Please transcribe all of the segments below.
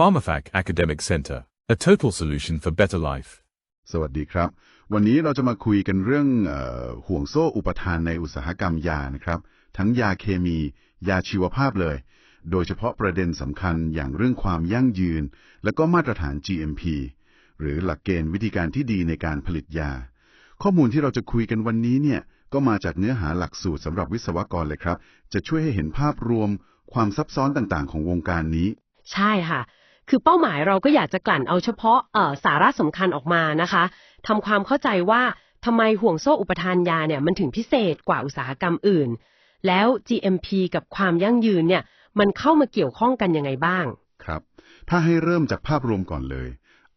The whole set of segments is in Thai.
PharmaFac Academic Center, a total solution for better life. สวัสดีครับ วันนี้เราจะมาคุยกันเรื่องเออห่วงโซ่อุปทานในอุตสาหกรรมยานะครับ ทั้งยาเคมี ยาชีวภาพเลย โดยเฉพาะประเด็นสำคัญอย่างเรื่องความยั่งยืน และก็มาตรฐาน GMP หรือหลักเกณฑ์วิธีการที่ดีในการผลิตยา ข้อมูลที่เราจะคุยกันวันนี้เนี่ยก็มาจากเนื้อหาหลักสูตรสำหรับวิศวกรเลยครับ จะช่วยให้เห็นภาพรวมความซับซ้อนต่างๆ ของวงการนี้ ใช่ค่ะ คือเป้าหมายเราก็อยากจะกลั่นเอาเฉพาะเอ่อสาระสำคัญออกมานะคะทำความเข้าใจว่าทำไมห่วงโซ่อุปทานยาเนี่ยมันถึงพิเศษกว่าอุตสาหกรรมอื่น แล้ว GMP กับความยั่งยืนเนี่ยมันเข้ามาเกี่ยวข้องกันยังไงบ้าง ครับ ถ้าให้เริ่มจากภาพรวมก่อนเลย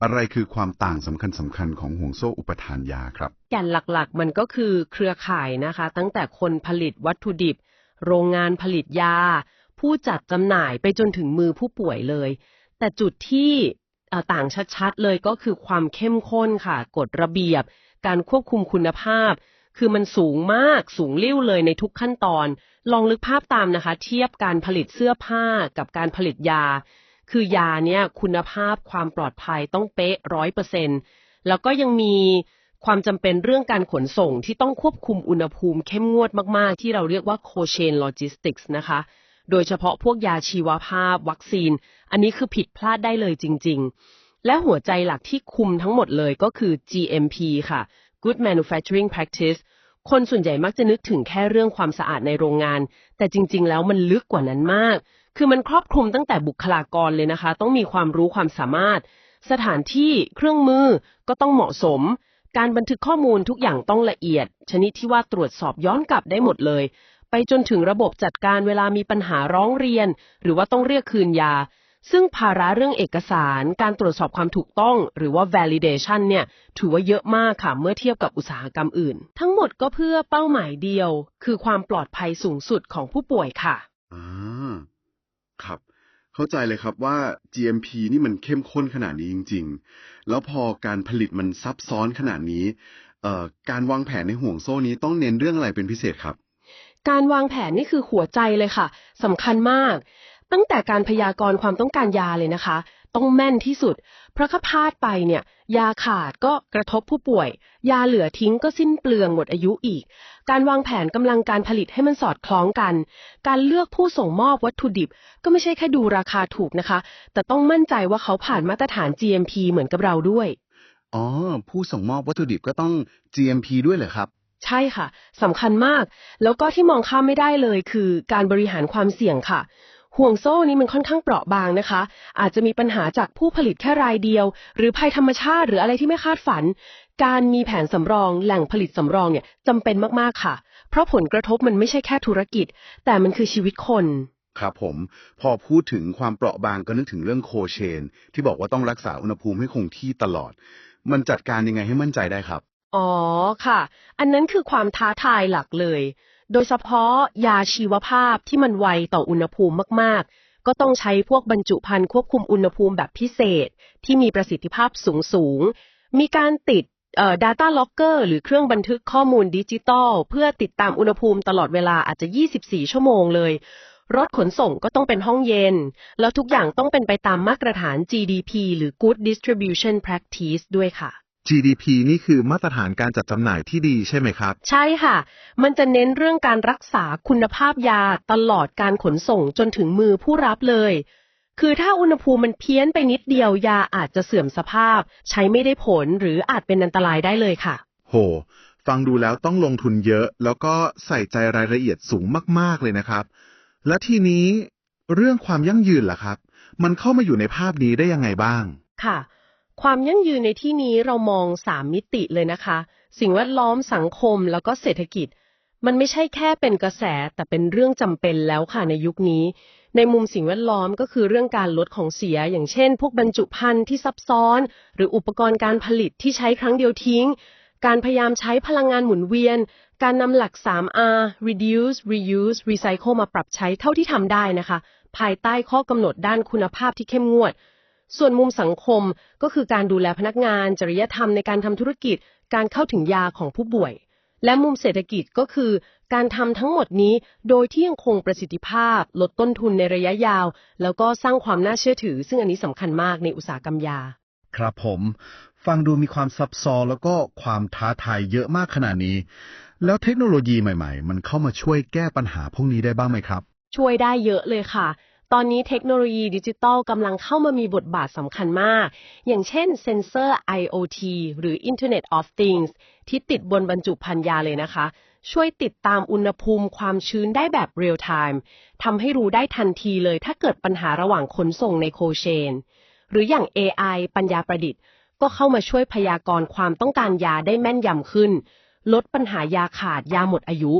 อะไรคือความต่างสำคัญสำคัญของห่วงโซ่อุปทานยาครับแก่นหลักๆ มันก็คือเครือข่ายนะคะ ตั้งแต่คนผลิตวัตถุดิบ โรงงานผลิตยา ผู้จัดจำหน่ายไปจนถึงมือผู้ป่วยเลย แต่จุดที่ต่างชัดๆเลยก็คือความเข้มข้นค่ะกฎระเบียบ การควบคุมคุณภาพ คือมันสูงมากสูงเลิ่วเลยในทุกขั้นตอน ลองนึกภาพตามนะคะ เทียบการผลิตเสื้อผ้ากับการผลิตยา คือยาเนี่ยคุณภาพความปลอดภัยต้องเป๊ะร้อยเปอร์เซ็นแล้วก็ยังมีความจำเป็นเรื่องการขนส่งที่ต้องควบคุมอุณหภูมิเข้มงวดมากๆ ที่เราเรียกว่า cold chain logistics นะคะ โดยเฉพาะพวกยาชีวภาพ วัคซีน อันนี้คือผิดพลาดได้เลยจริง ๆ และหัวใจหลักที่คุมทั้งหมดเลยก็คือ GMP ค่ะ Good Manufacturing Practice คนส่วนใหญ่มักจะนึกถึงแค่เรื่องความสะอาดในโรงงาน แต่จริง ๆ แล้วมันลึกกว่านั้นมาก คือมันครอบคลุมตั้งแต่บุคลากรเลยนะคะ ต้องมีความรู้ความสามารถ สถานที่เครื่องมือก็ต้องเหมาะสม การบันทึกข้อมูลทุกอย่างต้องละเอียด ชนิดที่ว่าตรวจสอบย้อนกลับได้หมดเลย ไปจนถึงระบบจัดการเวลามีปัญหาร้องเรียน หรือว่าต้องเรียกคืนยา ซึ่งภาระเรื่องเอกสาร การตรวจสอบความถูกต้อง หรือว่า validation เนี่ยถือว่าเยอะมากค่ะเมื่อเทียบกับอุตสาหกรรมอื่น ทั้งหมดก็เพื่อเป้าหมายเดียว คือความปลอดภัยสูงสุดของผู้ป่วยค่ะอ่าครับเข้าใจเลยครับว่า GMP นี่มันเข้มข้นขนาดนี้จริง ๆ แล้วพอการผลิตมันซับซ้อนขนาดนี้เอ่อการวางแผนในห่วงโซ่นี้ต้องเน้นเรื่องอะไรเป็นพิเศษครับ การวางแผนนี่คือหัวใจเลยค่ะสำคัญมาก ตั้งแต่การพยากรณ์ความต้องการยาเลยนะคะ ต้องแม่นที่สุด เพราะถ้าพลาดไปเนี่ย ยาขาดก็กระทบผู้ป่วย ยาเหลือทิ้งก็สิ้นเปลืองหมดอายุอีก การวางแผนกำลังการผลิตให้มันสอดคล้องกัน การเลือกผู้ส่งมอบวัตถุดิบ ก็ไม่ใช่แค่ดูราคาถูกนะคะ แต่ต้องมั่นใจว่าเขาผ่านมาตรฐาน GMP เหมือนกับเราด้วยอ๋อผู้ส่งมอบวัตถุดิบก็ต้อง GMP ด้วยเหรอครับ ใช่ค่ะสำคัญมาก แล้วก็ที่มองข้ามไม่ได้เลยคือการบริหารความเสี่ยงค่ะ ห่วงโซ่นี้มันค่อนข้างเปราะบางนะคะ อาจจะมีปัญหาจากผู้ผลิตแค่รายเดียว หรือภัยธรรมชาติหรืออะไรที่ไม่คาดฝัน การมีแผนสำรอง แหล่งผลิตสำรองเนี่ยจำเป็นมากๆค่ะ เพราะผลกระทบมันไม่ใช่แค่ธุรกิจ แต่มันคือชีวิตคนครับผมพอพูดถึงความเปราะบางก็นึกถึงเรื่องโคเชน ที่บอกว่าต้องรักษาอุณหภูมิให้คงที่ตลอด มันจัดการยังไงให้มั่นใจได้ครับ อ๋อค่ะ อันนั้นคือความท้าทายหลักเลย โดยเฉพาะยาชีวภาพที่มันไวต่ออุณหภูมิมากๆ ก็ต้องใช้พวกบรรจุภัณฑ์ควบคุมอุณหภูมิแบบพิเศษ ที่มีประสิทธิภาพสูงสูงๆมีการติดเอ่อ data locker หรือเครื่องบันทึกข้อมูลดิจิตอลเพื่อติดตามอุณหภูมิตลอดเวลาอาจจะ 24 ชั่วโมงเลย รถขนส่งก็ต้องเป็นห้องเย็น แล้วทุกอย่างต้องเป็นไปตามมาตรฐาน GDP หรือ Good Distribution Practice ด้วยค่ะ GDP นี่คือมาตรฐานการจัดจำหน่ายที่ดีใช่ไหมครับ ใช่ค่ะ มันจะเน้นเรื่องการรักษาคุณภาพยาตลอดการขนส่งจนถึงมือผู้รับเลย คือถ้าอุณหภูมิมันเพี้ยนไปนิดเดียวยาอาจจะเสื่อมสภาพ ใช้ไม่ได้ผลหรืออาจเป็นอันตรายได้เลยค่ะ โห ฟังดูแล้วต้องลงทุนเยอะ แล้วก็ใส่ใจรายละเอียดสูงมาก ๆ เลยนะครับ และทีนี้เรื่องความยั่งยืนล่ะครับ มันเข้ามาอยู่ในภาพนี้ได้ยังไงบ้าง ค่ะ ความยั่งยืนในที่นี้เรามองสามมิติเลยนะคะ สิ่งแวดล้อมสังคมแล้วก็เศรษฐกิจ มันไม่ใช่แค่เป็นกระแสแต่เป็นเรื่องจำเป็นแล้วค่ะในยุคนี้ ในมุมสิ่งแวดล้อมก็คือเรื่องการลดของเสีย อย่างเช่น พวกบรรจุภัณฑ์ที่ซับซ้อน หรืออุปกรณ์การผลิตที่ใช้ครั้งเดียวทิ้ง การพยายามใช้พลังงานหมุนเวียน การนำหลัก 3R reduce reuse recycle มาปรับใช้เท่าที่ทำได้นะคะ ภายใต้ข้อกำหนดด้านคุณภาพที่เข้มงวด ส่วนมุมสังคมก็คือการดูแลพนักงาน จริยธรรมในการทำธุรกิจ การเข้าถึงยาของผู้ป่วย และมุมเศรษฐกิจก็คือ การทำทั้งหมดนี้โดยที่ยังคงประสิทธิภาพ ลดต้นทุนในระยะยาว แล้วก็สร้างความน่าเชื่อถือ ซึ่งอันนี้สำคัญมากในอุตสาหกรรมยา ครับผม ฟังดูมีความซับซ้อนแล้วก็ความท้าทายเยอะมากขนาดนี้ แล้วเทคโนโลยีใหม่ ๆ มันเข้ามาช่วยแก้ปัญหาพวกนี้ได้บ้างไหมครับ ช่วยได้เยอะเลยค่ะ ตอนนี้เทคโนโลยีดิจิทัลกำลังเข้ามามีบทบาทสำคัญมาก อย่างเช่นเซนเซอร์ IoT หรือ Internet of Things ที่ติดบนบรรจุภัณฑ์ยาเลยนะคะ ช่วยติดตามอุณหภูมิความชื้นได้แบบเรียลไทม์ทำให้รู้ได้ทันทีเลยถ้าเกิดปัญหาระหว่างขนส่งในโคเชน หรืออย่าง AI ปัญญาประดิษฐ์ ก็เข้ามาช่วยพยากรณ์ความต้องการยาได้แม่นยำขึ้น ลดปัญหายาขาดยาหมดอายุ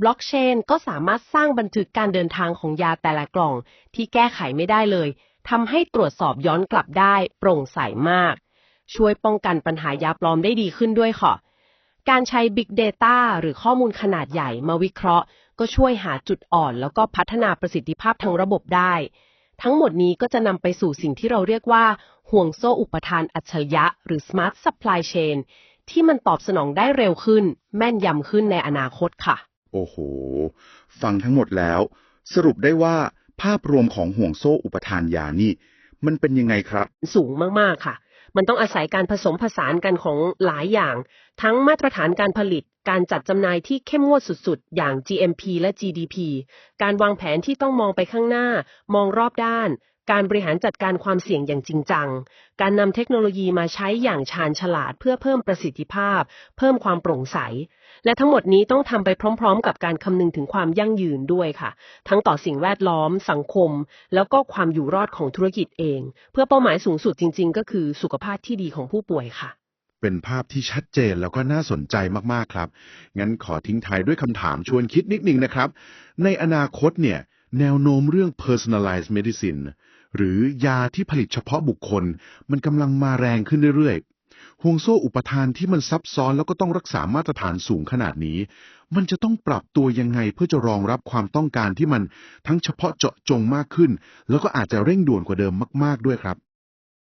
บล็อกเชนก็สามารถสร้างบันทึกการเดินทางของยาแต่ละกล่องที่แก้ไขไม่ได้เลยทำให้ตรวจสอบย้อนกลับได้ โปร่งใสมาก ช่วยป้องกันปัญหายาปลอมได้ดีขึ้นด้วยค่ะ การใช้ Big Data หรือข้อมูลขนาดใหญ่มาวิเคราะห์ ก็ช่วยหาจุดอ่อน แล้วก็พัฒนาประสิทธิภาพทางระบบได้ ทั้งหมดนี้ก็จะนำไปสู่สิ่งที่เราเรียกว่า ห่วงโซ่อุปทานอัจฉริยะ หรือ Smart Supply Chain ที่มันตอบสนองได้เร็วขึ้น แม่นยำขึ้นในอนาคตค่ะ โอ้โห ฟังทั้งหมดแล้ว สรุปได้ว่าภาพรวมของห่วงโซ่อุปทานยานี่ มันเป็นยังไงครับ สูงมากๆค่ะ มันต้องอาศัยการผสมผสานกันของหลายอย่าง ทั้งมาตรฐานการผลิต การจัดจำหน่ายที่เข้มงวดสุดๆ อย่าง GMP และ GDP การวางแผนที่ต้องมองไปข้างหน้า มองรอบด้าน การบริหารจัดการความเสี่ยงอย่างจริงจัง การนำเทคโนโลยีมาใช้อย่างชาญฉลาดเพื่อเพิ่มประสิทธิภาพ เพิ่มความโปร่งใส และทั้งหมดนี้ต้องทำไปพร้อม ๆ กับการคำนึงถึงความยั่งยืนด้วยค่ะ ทั้งต่อสิ่งแวดล้อม สังคม แล้วก็ความอยู่รอดของธุรกิจเอง เพื่อเป้าหมายสูงสุดจริง ๆ ก็คือสุขภาพที่ดีของผู้ป่วยค่ะ เป็นภาพที่ชัดเจนแล้วก็น่าสนใจมากๆครับ งั้นขอทิ้งท้ายด้วยคำถามชวนคิดนิดนึงนะครับ ในอนาคตเนี่ยแนวโน้มเรื่อง personalized medicine หรือยาที่ผลิตเฉพาะบุคคล มันกำลังมาแรงขึ้นเรื่อยๆห่วงโซ่อุปทานที่มันซับซ้อนแล้วก็ต้องรักษามาตรฐานสูงขนาดนี้ มันจะต้องปรับตัวยังไงเพื่อจะรองรับความต้องการที่มันทั้งเฉพาะเจาะจงมากขึ้น แล้วก็อาจจะเร่งด่วนกว่าเดิมมาก ๆด้วยครับ